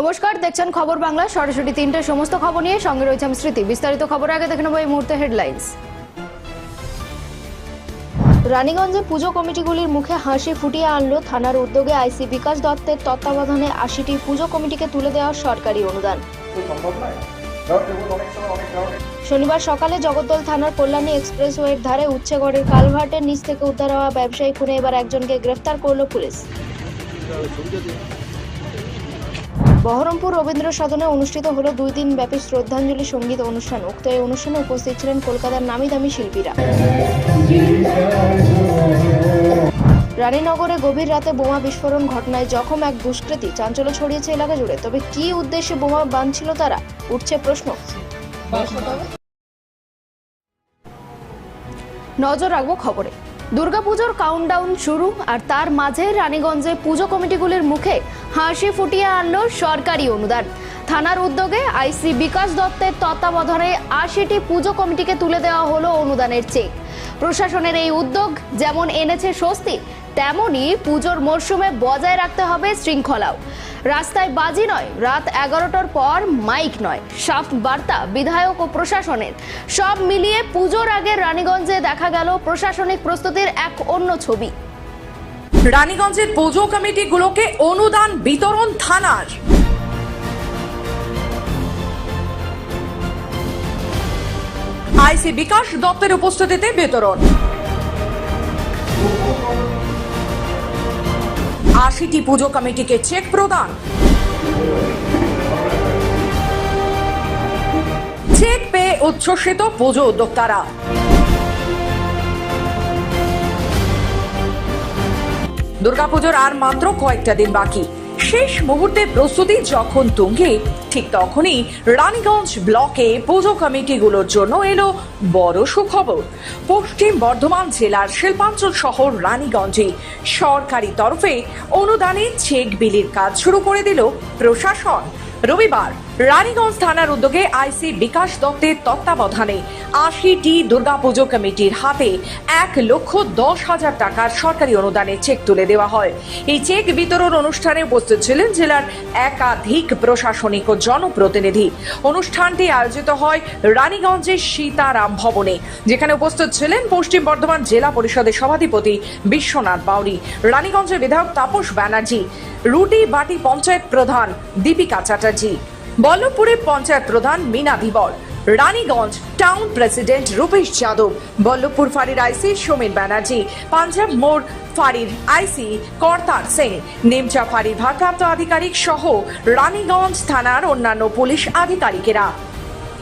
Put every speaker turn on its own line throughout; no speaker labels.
নমস্কার, দেখছেন খবর বাংলা, সরাসরি তিনটে সমস্ত খবর নিয়ে সঙ্গে রয়েছে আমি স্মৃতি। বিস্তারিত খবর আগে দেখে নেব এই মুহূর্তে হেডলাইন্স। রানীগঞ্জে পুজো কমিটিগুলির মুখে হাসি ফুটিয়ে আনলো থানার উদ্যোগে আইসি বিকাশ দত্তের তত্ত্বাবধানে আশিটি পুজো কমিটিকে তুলে দেওয়ার সরকারি অনুদান। শনিবার সকালে জগদ্দল থানার কল্যাণী এক্সপ্রেসওয়ের ধারে উচ্ছেগড়ের কালভার্টের নিচ থেকে উদ্ধার হওয়া ব্যবসায়ী খুনে এবার একজনকে গ্রেফতার করল পুলিশ। বহরমপুর রবীন্দ্র সদনে অনুষ্ঠিত হল দুই দিন ব্যাপী শ্রদ্ধাঞ্জলি সংগীত অনুষ্ঠান। উক্ত এই অনুষ্ঠানে উপস্থিত ছিলেন কলকাতার নামি দামি শিল্পীরা। রানীনগরে গভীর রাতে বোমা বিস্ফোরণ ঘটনায় জখম এক দুষ্কৃতী। চাঞ্চল্য ছড়িয়েছে এলাকা জুড়ে। তবে কী উদ্দেশ্যে বোমা বাঁধছিল তারা? উঠছে প্রশ্ন। নজর রাখব খবরে। দুর্গাপুজোর কাউন্টডাউন শুরু, আর তার মাঝে রানীগঞ্জে পুজো কমিটিগুলির মুখে হাসি ফুটিয়ে আনলো সরকারি অনুদান। থানার উদ্যোগে আইসি বিকাশ দত্তের তত্ত্বাবধানে আশিটি পুজো কমিটিকে তুলে দেওয়া হলো অনুদানের চেক। প্রশাসনের এই উদ্যোগ যেমন এনেছে স্বস্তি, তেমনই পুজোর মরশুমে বজায় রাখতে হবে শৃঙ্খলাও। রাস্তায় বাজি নয়, রাত এগারোটার পর মাইক নয়। সাফ বার্তা বিধায়ক ও প্রশাসনের। সব মিলিয়ে পুজোর আগে রানীগঞ্জে দেখা গেল প্রশাসনিক প্রস্তুতির এক অন্য ছবি।
রানীগঞ্জের পুজো কমিটিগুলোকে অনুদান বিতরণ থানার। আইসি বিকাশ দত্তের উপস্থিতিতে বিতরণ। আশিটি পুজো কমিটিকে চেক প্রদান। চেক পেয়ে উচ্ছ্বসিত পুজো উদ্যোক্তারা। দুর্গাপুজোর আর মাত্র কয়েকটা দিন বাকি। শেষ মুহূর্তে প্রস্তুতি যখন তুঙ্গে, ঠিক তখনই রানীগঞ্জ ব্লকে পুজো কমিটিগুলোর জন্য এলো বড় সুখবর। পশ্চিম বর্ধমান জেলার শিল্পাঞ্চল শহর রানীগঞ্জে সরকারি তরফে অনুদানে চেক বিলির কাজ শুরু করে দিল প্রশাসন। রবিবার রানীগঞ্জ থানার উদ্যোগে আইসি বিকাশ দত্তের তত্ত্বাবধানে আশিটি দুর্গাপুজো কমিটির হাতে এক লক্ষ দশ হাজার টাকার সরকারি অনুদানে চেক তুলে দেওয়া হয়। এই চেক বিতরণ অনুষ্ঠানে উপস্থিত ছিলেন জেলার একাধিক প্রশাসনিক ও জনপ্রতিনিধি। অনুষ্ঠানটি আয়োজিত হয় রানীগঞ্জের সীতারাম ভবনে, যেখানে উপস্থিত ছিলেন পশ্চিম বর্ধমান জেলা পরিষদের সভাধিপতি বিশ্বনাথ বাউরি, রানীগঞ্জের বিধায়ক তাপস ব্যানার্জি, রুটি বাটি পঞ্চায়েত প্রধান দীপিকা চ্যাটার্জি বল্লভপুরের পঞ্চায়েত প্রধান মিনা ধীবর রানীগঞ্জ টাউন প্রেসিডেন্ট রূপেশ যাদব, বল্লভপুর ফাঁড়ির আইসি সমীর ব্যানার্জি, পাঞ্জাব মোড় ফাঁড়ির আইসি কর্তার সিং নিমচা ফাঁড়ির ভারপ্রাপ্ত আধিকারিক সহ রানীগঞ্জ থানার অন্যান্য পুলিশ আধিকারিকেরা।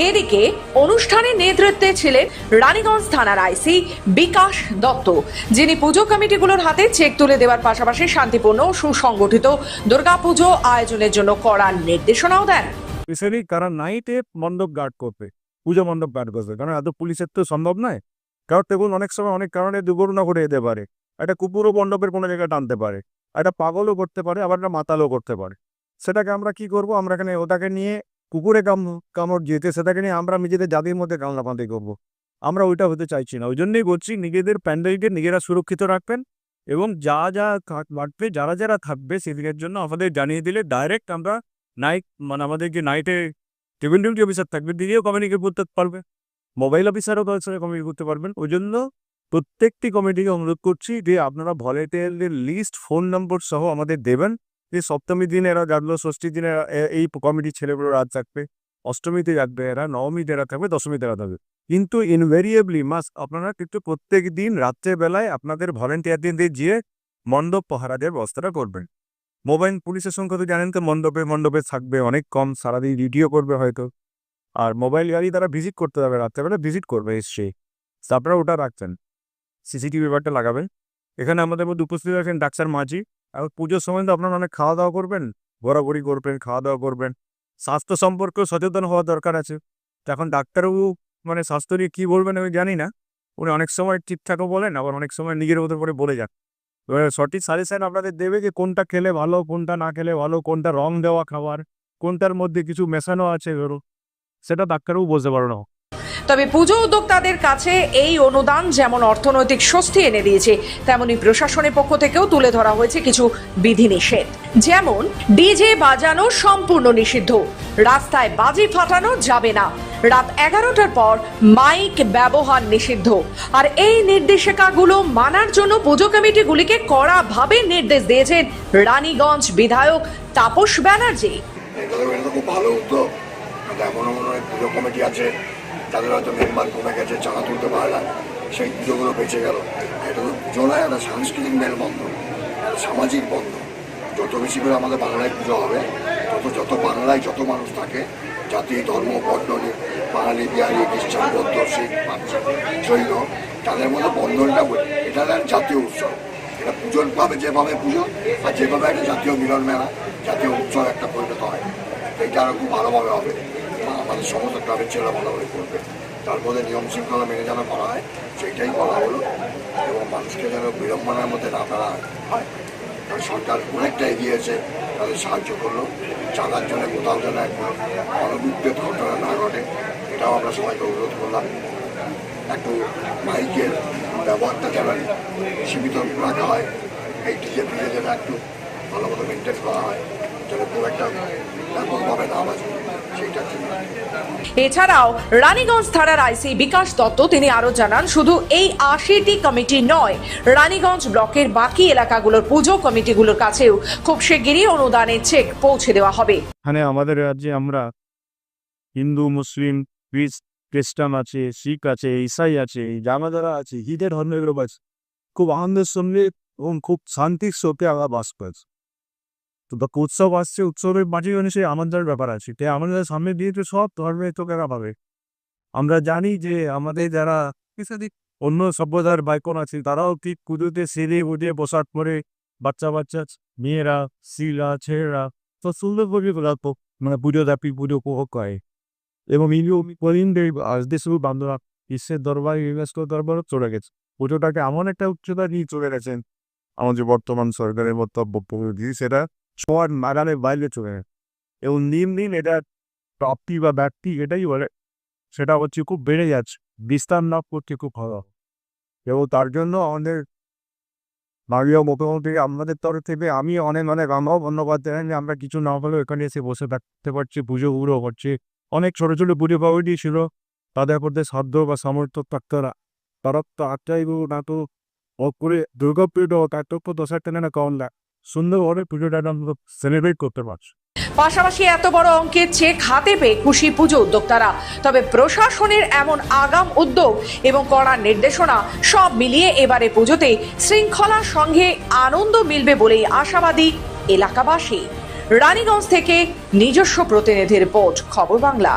এদিকে অনুষ্ঠানে নেতৃত্বে ছিলেন রানীগঞ্জ থানার আইসি বিকাশ দত্ত, যিনি পুজো কমিটিগুলোর হাতে চেক তুলে দেওয়ার পাশাপাশি শান্তিপূর্ণ সুসংগঠিত দুর্গাপুজো আয়োজনের জন্য করার নির্দেশনাও দেন।
স্পেশালি কারণ নাইটে মণ্ডপ গার্ড করবে, পুজো মণ্ডপ গার্ড করবে। কারণ এত পুলিশের তো সম্ভব নয়। কারণ দেখুন, অনেক সময় অনেক কারণে দুর্ঘটনা ঘটে যেতে পারে। একটা কুকুরও মণ্ডপের কোনো জায়গায় টানতে পারে, একটা পাগলও করতে পারে, আবার একটা মাতালও করতে পারে। সেটাকে আমরা কি করব? আমরা এখানে ওটাকে নিয়ে কুকুরে কাম, কামড় যেতে সেটাকে নিয়ে আমরা নিজেদের জাতির মধ্যে কামড়াপাতি করব। আমরা ওইটা হতে চাইছি না। ওই জন্যই বলছি, নিজেদের প্যান্ডেলকে নিজেরা সুরক্ষিত রাখবেন এবং যা যা বাড়বে, যারা যারা থাকবে সেদিকের জন্য আমাদের জানিয়ে দিলে ডাইরেক্ট আমরা নাইট মানে আমাদের যে নাইটে টেবিল ডিউটি অফিসার থাকবে দিদিও কমিউনিকেট করতে পারবে। মোবাইল অফিসারও তাদের সঙ্গে কমিউনিকেট করতে পারবেন। ওই জন্য প্রত্যেকটি কমিটিকে অনুরোধ করছি যে আপনারা ভলেন্টিয়ারদের লিস্ট ফোন নম্বর সহ আমাদের দেবেন। যে সপ্তমী দিন এরা জানলো, ষষ্ঠীর দিনে এই কমিটির ছেলেগুলো রাত থাকবে অষ্টমীতে রাখবে এরা, নবমীতে এরা থাকবে, দশমীতে এরা থাকবে। কিন্তু ইনভেরিয়েবলি মাস আপনারা কিন্তু প্রত্যেক দিন রাত্রেবেলায় আপনাদের ভলেন্টিয়ারদের দিয়ে মণ্ডপ পাহারা দেওয়ার ব্যবস্থাটা করবেন। মোবাইল পুলিশের সংখ্যা তো জানেন তো, মণ্ডপে মণ্ডপে থাকবে, অনেক কম, সারাদিন ভিডিও করবে হয়তো। আর মোবাইল গাড়ি তারা ভিজিট করতে যাবে, রাত্রেবেলা ভিজিট করবে তো আপনারা ওটা রাখছেন সিসিটিভি ব্যাপারটা লাগাবেন। এখানে আমাদের মধ্যে উপস্থিত আছেন ডাক্তার মাঝি। আর পুজোর সময় তো আপনারা অনেক খাওয়া দাওয়া করবেন, ঘোরাঘুরি করবেন, খাওয়া দাওয়া করবেন। স্বাস্থ্য সম্পর্কেও সচেতন হওয়া দরকার আছে। এখন ডাক্তারবাবু মানে স্বাস্থ্য নিয়ে কী বলবেন আমি জানি না। উনি অনেক সময় ঠিকঠাকও বলেন, আবার অনেক সময় নিজের মতো করে বলে যান। সঠিক সাজেশন আপনাদের দেবে যে কোনটা খেলে ভালো, কোনটা না খেলে ভালো, কোনটা রং দেওয়া খাবার, কোনটার মধ্যে কিছু মেশানো আছে সেটা ডাক্তারও বলতে পারো না
তবে পুজো উদ্যোক্তাদের কাছে এই অনুদান যেমন অর্থনৈতিক স্বস্তি এনে দিয়েছে, তেমনি প্রশাসনের পক্ষ থেকেও তুলে ধরা হয়েছে কিছু বিধিনিষেধ। যেমন, ডিজে বাজানো সম্পূর্ণ নিষিদ্ধ। রাস্তায় বাজি ফাটানো যাবে না। রাত এগারোটার পর মাইক ব্যবহার নিষিদ্ধ। আর এই নির্দেশিকাগুলো মানার জন্য পুজো কমিটিগুলিকে কড়াভাবে নির্দেশ দিয়েছেন রানীগঞ্জ বিধায়ক তাপস ব্যানার্জি।
ভালো উদ্যোগ। কিন্তু এমনও মনে হয় পুজো কমিটি আছে তাদের হয়তো মেম্বার কমে গেছে, চাঁদা তুলতে পারে না। সেই পুজোগুলো বেঁচে গেল। এটা তো পুজো নয় একটা সাংস্কৃতিক মেলবন্ধন একটা সামাজিক বন্ধ। যত বেশি করে আমাদের বাংলায় পুজো হবে, তত যত বাংলায় যত মানুষ থাকে, জাতি, ধর্ম, বর্ণ, বাঙালি, বিহারি, খ্রিস্টান, বৌদ্ধ, শিখ জৈন, তাদের মধ্যে বন্ধনটা এটা একটা জাতীয় উৎসব। এটা পুজোর পাবে যেভাবে পুজো আর যেভাবে একটা জাতীয় মিলন মেলা, জাতীয় উৎসব একটা পরিণত হয়। এইটা আরও খুব ভালোভাবে হবে। আমাদের সমস্ত ক্লাবের ছেলেরা ভালোভাবে করবে। তার মধ্যে নিয়ম শৃঙ্খলা মেনে যেন করা হয়, সেইটাই বলা হলো। এবং মানুষকে যেন বিড়ম্বনার মধ্যে না ফেলা হয়। কারণ সরকার অনেকটা এগিয়েছে তাদের সাহায্য করল। চাঁদার জন্য কোথাও যেন একবার অনভিজ্ঞত ঘটনা না ঘটে, এটাও আমরা সবাইকে অনুরোধ করলাম। একটু মাইকের ব্যবহারটা যেন সীমিত রাখা হয়। এই ডিজে ফিজে যেন একটু ভালো মতো মেনটেন করা হয়, যেন খুব একটা ব্যাপকভাবে না বাজে।
এছাড়াও রানীগঞ্জ থানার আইসি বিকাশ দত্ত, তিনি আরও জানান, শুধু এই আশিটি কমিটি নয়, রানীগঞ্জ ব্লকের বাকি এলাকাগুলোর পুজো কমিটিগুলোর কাছেও খুব শিগগিরই অনুদানের চেক পৌঁছে দেওয়া হবে।
এখানে আমাদের রাজ্যে আমরা হিন্দু, মুসলিম খ্রিস খ্রিস্টান আছে, শিখ আছে, ইসাই আছে, জামাদারা আছে, হিদের ধর্মের লোক আছে খুব আনন্দের সঙ্গে এবং খুব শান্তির সাথে আমরা বাস করছি। তো উৎসব আসছে, উৎসবের মাঝে সেই আনন্দের ব্যাপার আছে। তাই আমাদের সামনে দিয়ে তো সব ধর্মের লোকেরা পাবে। আমরা জানি যে আমাদের যারা অন্য সভ্যতার বাইকন আছে, তারাও ঠিক পুজোতে সেরে উঠে পোশাক পরে বাচ্চা বাচ্চা মেয়েরা শিলা ছেলেরা তো সুন্দর করে গল্প মানে পুজো দাপি, পুজো উপভোগ করে। এবং করিমদের আসতে শুধু বান্ধব বিশ্বের দরবার ইউনেস্কো দরবারও চলে গেছে। পুজোটাকে এমন একটা উচ্চতা নিয়ে চলে গেছেন আমাদের বর্তমান সরকারের বক্তব্য সেটা ছোঁয়ার নাগালের বাইরে চলে গেছে এবং দিন দিন এটা প্রাপ্তি বা ব্যক্তি এটাই বলে, সেটা হচ্ছে খুব বেড়ে যাচ্ছে বিস্তার লাভ করতে খুব ভালো। এবং তার জন্য আমাদের মাননীয় মুখ্যমন্ত্রী আমাদের তরফ থেকে আমি অনেক অনেক আমরাও ধন্যবাদ জানাই যে আমরা কিছু না হলেও এখানে এসে বসে থাকতে পারছি, পুজো উড়ো করছি। অনেক ছোটো ছোটো পুজো কমিটি ছিল, তাদের মধ্যে সাধ্য বা সামর্থ্য থাকতারা তারা তো আটটাই না তো ও করে দুর্গা পুজো তার তো দশ টাকা না কম সুন্দরভাবে পুজোটা আমরা সেলিব্রেট করতে পারছি।
পাশাপাশি এত বড় অঙ্কের চেক হাতে পেয়ে খুশি পুজো উদ্যোক্তারা। তবে প্রশাসনের এমন আগাম উদ্যোগ এবং কড়া নির্দেশনা সব মিলিয়ে এবারে পুজোতে শৃঙ্খলার সঙ্গে আনন্দ মিলবে বলেই আশাবাদী এলাকাবাসী। রানীগঞ্জ থেকে নিজস্ব প্রতিনিধি রিপোর্ট খবর বাংলা।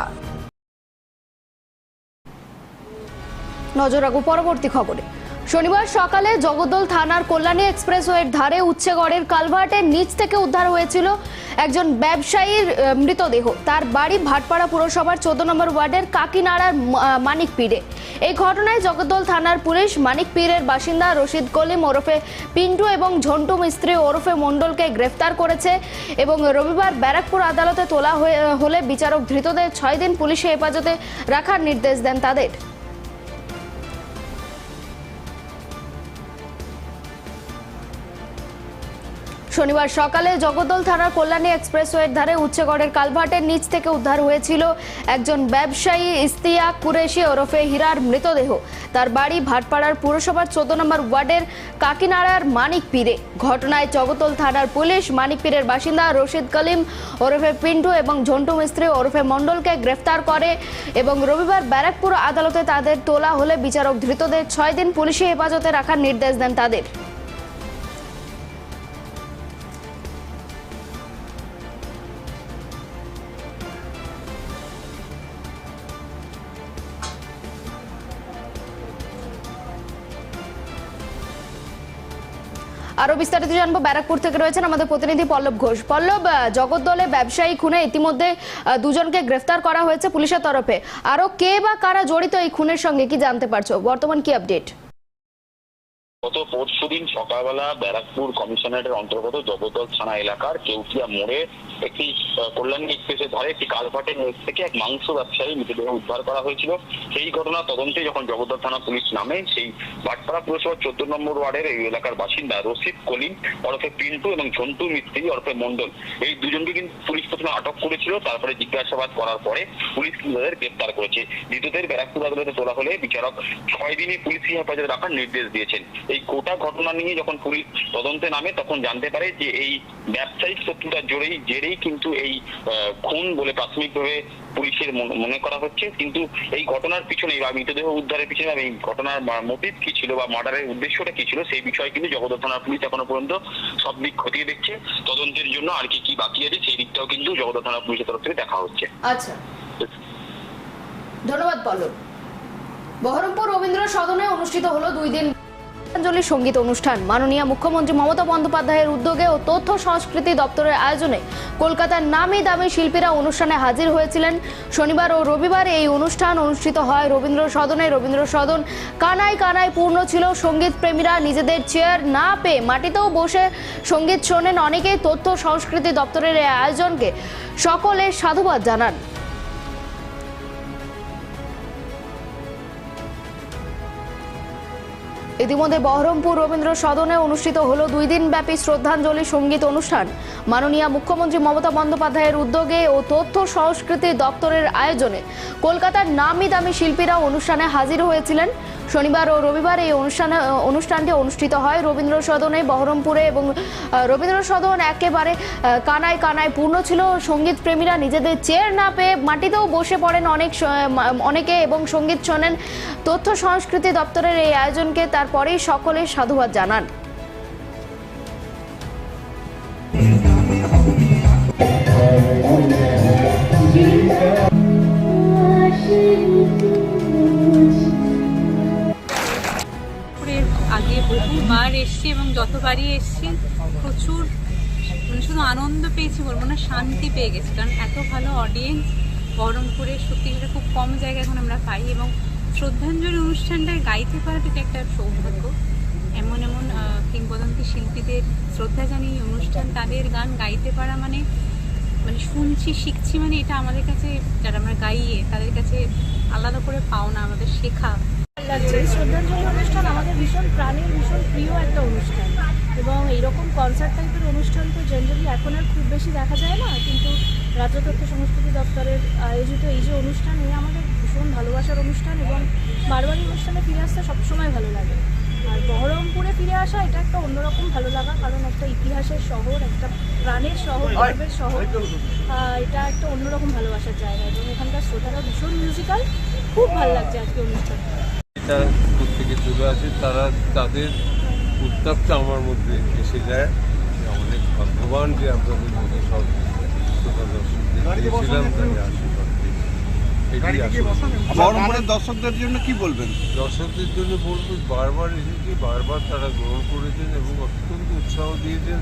নজর রাখব পরবর্তী খবরে। শনিবার সকালে জগদ্দল থানার কল্যাণী এক্সপ্রেসওয়ের ধারে উচ্ছেগড়ের কালভার্টের নিচ থেকে উদ্ধার হয়েছিল একজন ব্যবসায়ীর মৃতদেহ। তার বাড়ি ভাটপাড়া পুরসভার চোদ্দ নম্বর ওয়ার্ডের কাকিনাড়ার মানিক পীরে এই ঘটনায় জগদ্দল থানার পুলিশ মানিক পীরের বাসিন্দা রশিদ কলিম ওরফে পিন্টু এবং ঝন্টু মিস্ত্রি ওরফে মণ্ডলকে গ্রেফতার করেছে এবং রবিবার ব্যারাকপুর আদালতে তোলা হলে বিচারক ধৃতদের ছয় দিন পুলিশে হেফাজতে রাখার নির্দেশ দেন তাদের। শনিবার সকালে জগদ্দল থানার কল্যাণী এক্সপ্রেসওয়ের ধারে উচ্চগড়ের কালভার্টের নিচ থেকে উদ্ধার হয়েছিল একজন ব্যবসায়ী ইস্তিয়াক কুরেশি ওরফে হীরার মৃতদেহ। তার বাড়ি ভাটপাড়ার পুরসভার চোদ্দ নম্বর ওয়ার্ডের কাকিনাড়ার মানিক পীরে ঘটনায় জগদ্দল থানার পুলিশ মানিক পীরের বাসিন্দা রশিদ কলিম ওরফে পিন্টু এবং ঝন্টু মিস্ত্রি ওরফে মণ্ডলকে গ্রেফতার করে এবং রবিবার ব্যারাকপুর আদালতে তাদের তোলা হলে বিচারক ধৃতদের ছয় দিন পুলিশি হেফাজতে রাখার নির্দেশ দেন তাদের। আরও বিস্তারিত জানব। ব্যারাকপুর থেকে রয়েছেন আমাদের প্রতিনিধি পল্লব ঘোষ। পল্লব জগদ্দলে ব্যবসায়ী খুনে ইতিমধ্যে দুজনকে গ্রেফতার করা হয়েছে পুলিশের তরফে। আরও কে বা কারা জড়িত এই খুনের সঙ্গে কি জানতে পারছ? বর্তমান কি আপডেট?
গত পরশু পরশুদিন সকালবেলা ব্যারাকপুর কমিশনারেটের অন্তর্গত জগদ্দল থানা এলাকার কেউটিয়া মোড়ে একটি কল্যাণী এক্সপ্রেসের ধারে একটি কালভার্টের নিচ থেকে এক মাংস ব্যবসায়ী মৃতদেহ উদ্ধার করা হয়েছিল। সেই ঘটনা তদন্তে যখন জগদ্দল থানা পুলিশ নামে, সেই ভাটপাড়া পুরসভার চোদ্দ নম্বর ওয়ার্ডের এই এলাকার বাসিন্দা রশিদ কলিম ওরফে পিন্টু এবং ঝন্টু মিস্ত্রি ওরফে মন্ডল এই দুজনকে কিন্তু পুলিশ প্রথমে আটক করেছিল, তারপরে জিজ্ঞাসাবাদ করার পরে পুলিশ তাদের গ্রেপ্তার করেছে। দ্বিতীয়দের ব্যারাকপুর আদালতে তোলা হলে বিচারক ছয় দিনই পুলিশি হেফাজতে রাখার নির্দেশ দিয়েছেন। এই গোটা ঘটনা নিয়ে যখন পুলিশ তদন্তে নামে, তখন জানতে পারে যে এই ব্যবসায়িক শত্রুতার জোরেই, জেরেই কিন্তু এই খুন বলে প্রাথমিকভাবে পুলিশের মন- করা হচ্ছে। কিন্তু এই ঘটনার পিছনে বা মৃতদেহ উদ্ধারের পিছনে এই ঘটনার মোটিভ কি ছিল বা মার্ডারের উদ্দেশ্যটা কি ছিল, সেই বিষয়ে কিন্তু জগদ্দল থানার পুলিশ এখনও পর্যন্ত সব দিক খতিয়ে দেখছে। তদন্তের জন্য আর কি কি বাকি আছে, সেই দিকটাও কিন্তু জগদ্দল থানা পুলিশের তরফ থেকে দেখা হচ্ছে।
আচ্ছা। ধন্যবাদ, পল্লব। বহরমপুর রবীন্দ্র সদনে অনুষ্ঠিত হলো দুই দিন শ্রদ্ধাঞ্জলি সংগীত অনুষ্ঠান। মাননীয় মুখ্যমন্ত্রী মমতা বন্দ্যোপাধ্যায়ের উদ্যোগে ও তথ্য সংস্কৃতি দপ্তরের আয়োজনে কলকাতার নামি দামি শিল্পীরা অনুষ্ঠানে হাজির হয়েছিলেন। শনিবার ও রবিবার এই অনুষ্ঠান অনুষ্ঠিত হয় রবীন্দ্র সদনে। রবীন্দ্র সদন কানায় কানায় পূর্ণ ছিল। সংগীত প্রেমীরা নিজেদের চেয়ার না পেয়ে মাটিতেও বসে সংগীত শোনেন। অনেকেই তথ্য সংস্কৃতি দপ্তরের এই আয়োজনকে সকলে সাধুবাদ জানান। ইতিমধ্যে বহরমপুর রবীন্দ্র সদনে অনুষ্ঠিত হল দুই দিনব্যাপী শ্রদ্ধাঞ্জলি সংগীত অনুষ্ঠান। মাননীয় মুখ্যমন্ত্রী মমতা বন্দ্যোপাধ্যায়ের উদ্যোগে ও তথ্য সংস্কৃতি দপ্তরের আয়োজনে কলকাতার নামি দামি শিল্পীরা অনুষ্ঠানে হাজির হয়েছিলেন। শনিবার ও রবিবার এই অনুষ্ঠান, অনুষ্ঠানটি অনুষ্ঠিত হয়। রবীন্দ্র সদনে বহরমপুরে এবং রবীন্দ্র সদন একেবারে কানায় কানায় পূর্ণ ছিল। সংগীত প্রেমীরা নিজেদের চেয়ার না পেয়ে মাটিতেও বসে পড়েন অনেক অনেকে এবং সংগীত শোনেন তথ্য সংস্কৃতি দপ্তরের এই আয়োজনকে। তারপরেই সকলে সাধুবাদ জানান।
বহুবার এসছি এবং যতবারই এসছি, প্রচুর মানে শুধু আনন্দ পেয়েছি বলব না, শান্তি পেয়ে গেছি। কারণ এত ভালো অডিয়েন্স বহরমপুরে সত্যি সেটা খুব কম জায়গা এখন আমরা পাই এবং শ্রদ্ধাঞ্জলি অনুষ্ঠানটায় গাইতে পারাটা একটা সৌভাগ্য। এমন এমন কিংবদন্তি শিল্পীদের শ্রদ্ধা জানিয়ে অনুষ্ঠান, তাদের গান গাইতে পারা মানে মানে শুনছি, শিখছি মানে এটা আমাদের কাছে, যারা আমরা গাইয়ে তাদের কাছে আলাদা করে পাওনা, আমাদের শেখা।
লাগছে। এই শ্রদ্ধাঞ্জলি অনুষ্ঠান আমাদের ভীষণ প্রাণের ভীষণ প্রিয় একটা অনুষ্ঠান। এবং এইরকম কনসার্ট টাইপের অনুষ্ঠান তো জেনারেলি এখন আর খুব বেশি দেখা যায় না। কিন্তু রাজ্য তথ্য সংস্কৃতি দপ্তরের আয়োজিত এই যে অনুষ্ঠান এ আমাদের ভীষণ ভালোবাসার অনুষ্ঠান এবং বারবার এই অনুষ্ঠানে ফিরে আসতে সবসময় ভালো লাগে। আর বহরমপুরে ফিরে আসা এটা একটা অন্যরকম ভালো লাগা কারণ একটা ইতিহাসের শহর একটা প্রাণের শহর গর্বের শহর। এটা একটা অন্যরকম ভালোবাসার জায়গা। এবং এখানকার শ্রোতারা ভীষণ মিউজিক্যাল খুব ভালো লাগছে আজকে অনুষ্ঠানটা।
এটা থেকে চলে আসে তারা তাদের উত্তাপটা আমার মধ্যে এসে যায়। যে অনেক ভাগ্যবান যে আপনাদের মধ্যে সব শ্রোতা দর্শকদের তাই আশীর্বাদ
বহরমপুরের দর্শকদের জন্য কি বলবেন?
দর্শকদের জন্য বলব বারবার এসেছি বারবার তারা গ্রহণ করেছেন এবং অত্যন্ত উৎসাহ দিয়েছেন।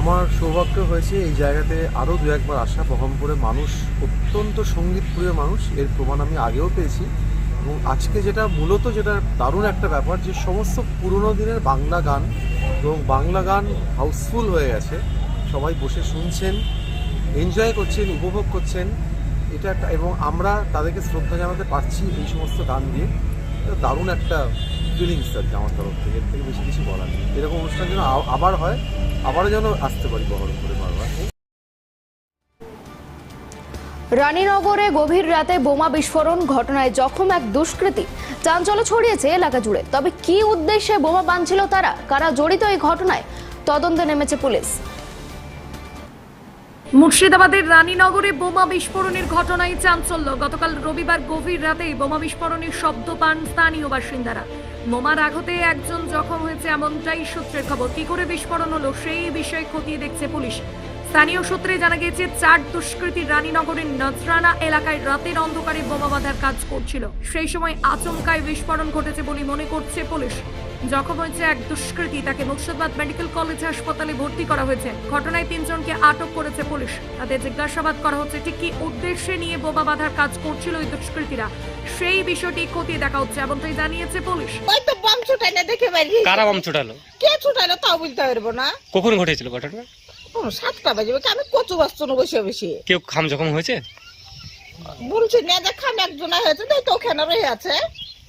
আমার সৌভাগ্য হয়েছে এই জায়গাতে আরও দু একবার আসা। বহরমপুরে মানুষ অত্যন্ত সঙ্গীতপ্রিয় মানুষ। এর প্রমাণ আমি আগেও পেয়েছি। এবং আজকে যেটা মূলত যেটা দারুণ একটা ব্যাপার যে সমস্ত পুরনো দিনের বাংলা গান এবং বাংলা গান হাউসফুল হয়ে গেছে। সবাই বসে শুনছেন, এনজয় করছেন, উপভোগ করছেন। এটা একটা এবং আমরা তাদেরকে শ্রদ্ধা জানাতে পারছি এই সমস্ত গান দিয়ে। দারুণ একটা ফিলিংস কি আমার তরফ থেকে, এর থেকে বেশি কিছু বলার নেই। এরকম অনুষ্ঠান যেন আবার হয়, আবারও যেন আসতে পারি বহরমপুরে বারবার।
রানীনগরে গভীর রাতে বোমা বিস্ফোরণ ঘটনায় জখম এক দুষ্কৃতী। চাঞ্চল্য ছড়িয়েছে এলাকা জুড়ে। তবে কি উদ্দেশ্যে বোমা বাঁধছিল তারা? কারা জড়িত এই ঘটনায়? তদন্তে নেমেছে পুলিশ।
মুর্শিদাবাদের রানীনগরে বোমা বিস্ফোরণের ঘটনায় চাঞ্চল্য। গতকাল রবিবার গভীর রাতেই বোমা বিস্ফোরণের শব্দ পান স্থানীয় বাসিন্দারা। বোমার আঘাতে একজন জখম হয়েছে এমনটাই সূত্রের খবর। কি করে বিস্ফোরণ হলো সেই বিষয়ে খতিয়ে দেখছে পুলিশ। স্থানীয় সূত্রে জানা গেছে চার দুষ্কৃতী রানীনগরের নজরানা এলাকায় রাতের অন্ধকারে বোমা বাঁধার কাজ করছিল। সেই সময় আচমকায় বিস্ফোরণ ঘটেছে বলে মনে করছে পুলিশ। জখম হয়েছে এক দুষ্কৃতী তাকে মুর্শিদাবাদ মেডিকেল কলেজ হাসপাতালে ভর্তি করা হয়েছে। ঘটনায় তিনজনকে আটক করেছে পুলিশ। তাদের জিজ্ঞাসাবাদ করা হচ্ছে ঠিক কি উদ্দেশ্যে নিয়ে বোমা বাঁধার কাজ করছিল ওই দুষ্কৃতীরা? সেই বিষয়টি খতিয়ে দেখা হচ্ছে এমনটাই জানিয়েছে পুলিশ।
ওই তো বাম ছুটাইলে দেখে বাইরে
কারা বাম ছুটালো?
কে ছুটাইলো তাও বলতে পারব না।
কখন ঘটেছিল ঘটনা?
সাতটা বাজবে কি আমি কচু বাচ্চা বসে বসে
কেউ খাম জখম হয়েছে?
বলছি না যে একজন হয়েছে তাই তো ওখানে রয়ে আছে।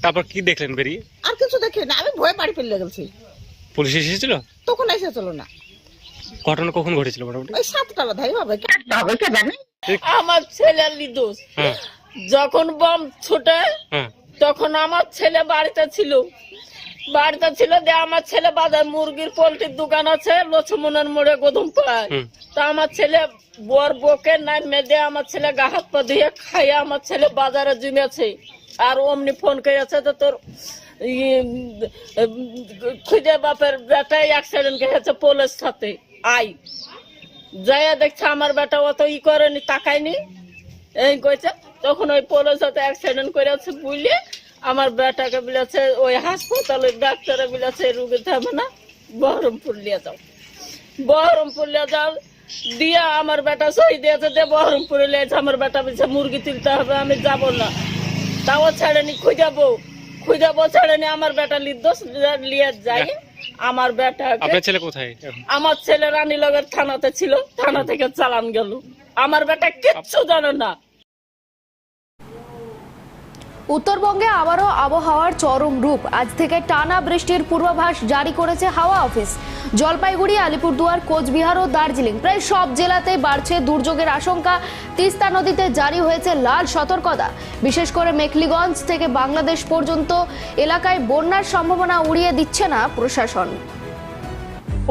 তারপর কি দেখলেন বেরিয়ে?
আর কিছু দেখি না আমি ভয়ে বাড়ি ফেলে গেছি।
পুলিশ এসেছিল?
তখন এসেছিল না।
ঘটনা কখন ঘটেছিল মোটামুটি?
ওই সাতটা বাধাই হবে হবে কে জানে?
আমার ছেলে লিদোষ
হ্যাঁ।
যখন বম ছুটে
হ্যাঁ।
তখন আমার ছেলে বাড়িতে ছিল। বাড়িতে ছিল যে আমার ছেলে বাজার মুরগির পোল্ট্রির দোকান আছে লক্ষ্মণের মোড়ে গদম পায় তা আমার ছেলে বর বকে নাই মেদে আমার ছেলে গা হাত পা দিয়ে খাইয়ে আমার ছেলে বাজারে জমেছে। আর অমনি ফোন করেছে তো তোর খুঁজে বাপের বেটাই অ্যাক্সিডেন্ট হয়েছে পোলের সাথে। আই যাইয়া দেখছে আমার বেটা অত ই করেনি তাকায়নি। এই কইছে তখন ওই পোলের সাথে অ্যাক্সিডেন্ট করেছে বুঝলে আমার বেটাকে বলেছে ওই হাসপাতালে ডাক্তারে বলেছে রুগী থাকবে না বহরমপুর নিয়ে যাও। বহরমপুর নিয়ে যাও দিয়া আমার বেটা সহি দিয়েছে দিয়ে বহরমপুরে লিয়েছে আমার বেটা বলছে মুরগি তুলতে হবে আমি যাব না। তাও ছেড়েনি খুঁজাবো খুঁজাবো ছেড়েনি আমার বেটা লিদ্দোস লিয়ে যাই। আমার বেটা
আপনার ছেলে কোথায়?
আমার ছেলে রানীনগর থানাতে ছিল থানা থেকে চালান গেল। আমার বেটা কিচ্ছু জানো না।
উত্তরবঙ্গে আবারও আবহাওয়ার চরম রূপ। আজ থেকে টানা বৃষ্টির পূর্বাভাস জারি করেছে হাওয়া অফিস। জলপাইগুড়ি, আলিপুরদুয়ার, কোচবিহার ও দার্জিলিং প্রায় সব জেলাতে বাড়ছে দুর্যোগের আশঙ্কা। তিস্তা নদীতে জারি হয়েছে লাল সতর্কতা। বিশেষ করে মেখলিগঞ্জ থেকে বাংলাদেশ পর্যন্ত এলাকায় বন্যার সম্ভাবনা উড়িয়ে দিচ্ছে না প্রশাসন।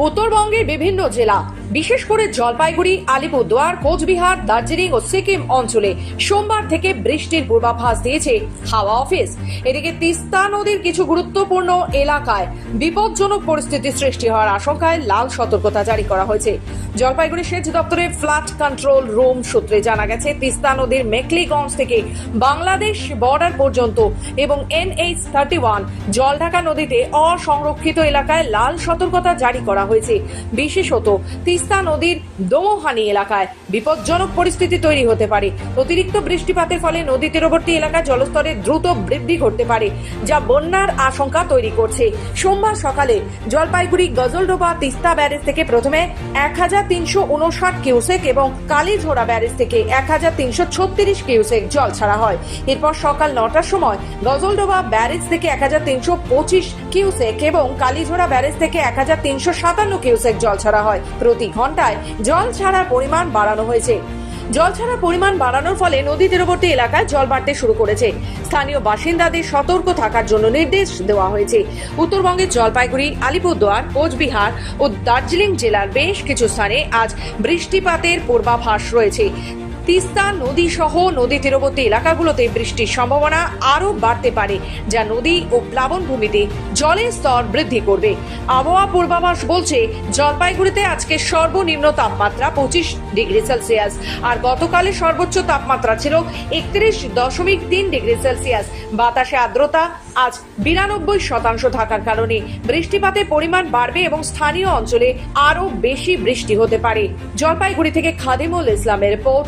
উত্তরবঙ্গের বিভিন্ন জেলা বিশেষ করে জলপাইগুড়ি, আলিপুরদুয়ার, কোচবিহার, দার্জিলিং ও সিকিম অঞ্চলে সোমবার থেকে বৃষ্টির পূর্বাভাস দিয়েছে হাওয়া অফিস। এদিকে তিস্তা নদীর কিছু গুরুত্বপূর্ণ এলাকায় বিপজ্জনক পরিস্থিতি সৃষ্টি হওয়ার আশঙ্কায় লাল সতর্কতা জারি করা হয়েছে। জলপাইগুড়ি সেচ দপ্তরের ফ্লাড কন্ট্রোল রুম সূত্রে জানা গেছে, তিস্তা নদীর মেকলিগঞ্জ থেকে বাংলাদেশ বর্ডার পর্যন্ত এবং এনএইচ থার্টি ওয়ান জলঢাকা নদীতে অসংরক্ষিত এলাকায় লাল সতর্কতা জারি করা হয়েছে। বিশেষত তিস্তা নদীর দোমোহানি এলাকায় বিপজ্জনক পরিস্থিতি তৈরি হতে পারে। অতিরিক্ত বৃষ্টিপাতের ফলে নদী তীরবর্তী এলাকায় জলস্তরে দ্রুত বৃদ্ধি ঘটতে পারে, যা বন্যার আশঙ্কা তৈরি করছে। সোমবার সকালে জলপাইগুড়ি গজলডোবা তিস্তা ব্যারেজ থেকে প্রথমে এক হাজার তিনশো উনষাট কিউসেক এবং কালীঝোড়া ব্যারেজ থেকে এক হাজার তিনশো ছত্রিশ কিউসেক জল ছাড়া হয়। এরপর সকাল নটার সময় গজলডোবা ব্যারেজ থেকে এক হাজার তিনশো পঁচিশ কিউসেক এবং কালীঝোড়া ব্যারেজ থেকে এক হাজার তিনশো সাতান্ন কিউসেক জল ছাড়া হয়। প্রতি ঘন্টায় জল ছাড়ার পরিমাণ বাড়ানো হয়েছে। জল ছাড়ার পরিমাণ বাড়ানোর ফলে নদী তীরবর্তী এলাকায় জল বাড়তে শুরু করেছে। স্থানীয় বাসিন্দাদের সতর্ক থাকার জন্য নির্দেশ দেওয়া হয়েছে। উত্তরবঙ্গের জলপাইগুড়ি, আলিপুরদুয়ার, কোচবিহার ও দার্জিলিং জেলার বেশ কিছু স্থানে আজ বৃষ্টিপাতের পূর্বাভাস রয়েছে। তিস্তা নদী সহ নদী তীরবর্তী এলাকাগুলোতে বৃষ্টির সম্ভাবনা আরও বাড়তে পারে, যা নদী ও প্লাবনভূমিতে জলের স্তর বৃদ্ধি করবে। আবহাওয়া পূর্বাভাস বলছে, জলপাইগুড়িতে আজকে সর্বনিম্ন তাপমাত্রা পঁচিশ ডিগ্রি সেলসিয়াস, আর গতকালের সর্বোচ্চ তাপমাত্রা ছিল একত্রিশ দশমিক তিন ডিগ্রি সেলসিয়াস। বাতাসে আর্দ্রতা আজ বিরানব্বই শতাংশ থাকার কারণে বৃষ্টিপাতের পরিমাণ বাড়বে এবং স্থানীয় অঞ্চলে আরও বেশি বৃষ্টি হতে পারে। জলপাইগুড়ি থেকে খাদিমুল ইসলামের রিপোর্ট